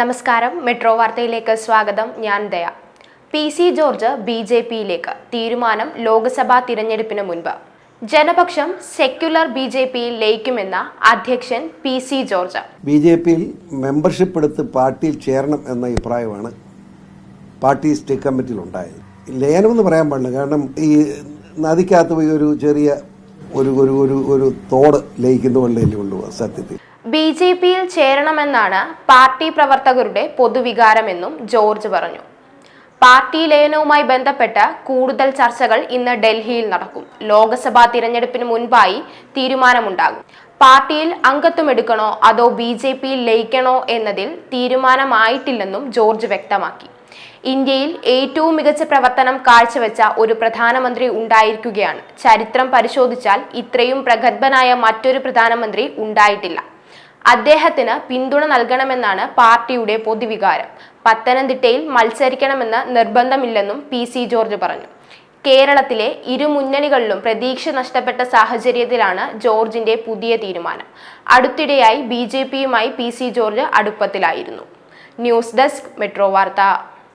നമസ്കാരം മെട്രോ വാർത്തയിലേക്ക് സ്വാഗതം. ഞാൻ Daya. P C George B J പിയിലേക്ക്. തീരുമാനം ലോക്സഭാ തിരഞ്ഞെടുപ്പിന് മുൻപ്. ജനപക്ഷം സെക്യുലർ ബി ജെ പിയിൽ ലയിക്കുമെന്ന അധ്യക്ഷൻ P C George. B J പിയിൽ മെമ്പർഷിപ്പ് എടുത്ത് പാർട്ടിയിൽ ചേരണം എന്ന അഭിപ്രായമാണ് പാർട്ടി സ്റ്റേറ്റ് കമ്മിറ്റിയിൽ ഉണ്ടായത്. ലയനം എന്ന് പറയാൻ പാടില്ല. കാരണം ഈ നദിക്കകത്ത് പോയി ഒരു ചെറിയ ഒരു ഒരു ഒരു ഒരു തോട് ലയിക്കുന്ന പോലെയല്ലേ ഉള്ളൂ സത്യത്തിൽ. ബി ജെ പിയിൽ ചേരണമെന്നാണ് പാർട്ടി പ്രവർത്തകരുടെ പൊതുവികാരമെന്നും ജോർജ് പറഞ്ഞു. പാർട്ടി ലയനവുമായി ബന്ധപ്പെട്ട കൂടുതൽ ചർച്ചകൾ ഇന്ന് ഡൽഹിയിൽ നടക്കും. ലോക്സഭാ തിരഞ്ഞെടുപ്പിന് മുൻപായി തീരുമാനമുണ്ടാകും. പാർട്ടിയിൽ അംഗത്വം എടുക്കണോ അതോ ബി ജെ പിയിൽ ലയിക്കണോ എന്നതിൽ തീരുമാനമായിട്ടില്ലെന്നും ജോർജ് വ്യക്തമാക്കി. ഇന്ത്യയിൽ ഏറ്റവും മികച്ച പ്രവർത്തനം കാഴ്ചവെച്ച ഒരു പ്രധാനമന്ത്രി ഉണ്ടായിരിക്കുകയാണ്. ചരിത്രം പരിശോധിച്ചാൽ ഇത്രയും പ്രഗത്ഭനായ മറ്റൊരു പ്രധാനമന്ത്രി ഉണ്ടായിട്ടില്ല. അദ്ദേഹത്തിന് പിന്തുണ നൽകണമെന്നാണ് പാർട്ടിയുടെ പൊതുവികാരം. പത്തനംതിട്ടയിൽ മത്സരിക്കണമെന്ന് നിർബന്ധമില്ലെന്നും പി സി ജോർജ് പറഞ്ഞു. കേരളത്തിലെ ഇരു മുന്നണികളിലും പ്രതീക്ഷ നഷ്ടപ്പെട്ട സാഹചര്യത്തിലാണ് ജോർജിന്റെ പുതിയ തീരുമാനം. അടുത്തിടെയായി ബി ജെ പിയുമായി പി സി ജോർജ് അടുപ്പത്തിലായിരുന്നു. ന്യൂസ് ഡെസ്ക് മെട്രോ വാർത്ത.